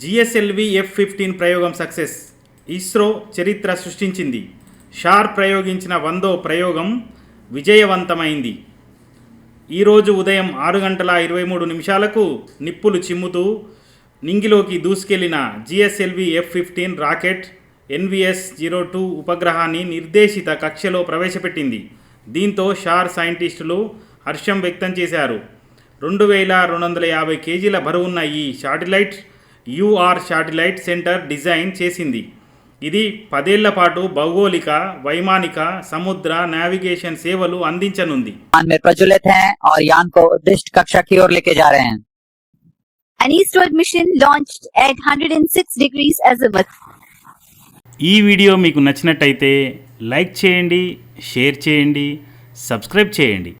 GSLV F fifteen ప్రయోగం success. ISRO చరిత్ర సృష్టించింది. షార్ ప్రయోగించిన వందో ప్రయోగం విజయవంతమైంది. ఈరోజు ఉదయం ఆరు గంటల ఇరవై మూడు నిమిషాలకు నిప్పులు చిమ్ముతూ నింగిలోకి దూసుకెళ్ళిన GSLV F fifteen rocket NVS zero two ఉపగ్రహాన్ని నిర్దేశిత కక్షలో ప్రవేశపెట్టింది. దీంతో షార్ సైంటిస్టులు హర్షం వ్యక్తం చేశారు. రెండు వేల రెండు వందల యాభై కేజీల బరువున్న ఈ satellite UR satellite centre design చేసింది. ఇది పదేళ్ళ పాటు భౌగోళిక వైమానిక సముద్ర నావిగేషన్ సేవలు అందించనుంది. ఈ వీడియో మీకు నచ్చినట్టయితే లైక్ చేయండి షేర్ చేయండి సబ్స్క్రైబ్ చేయండి.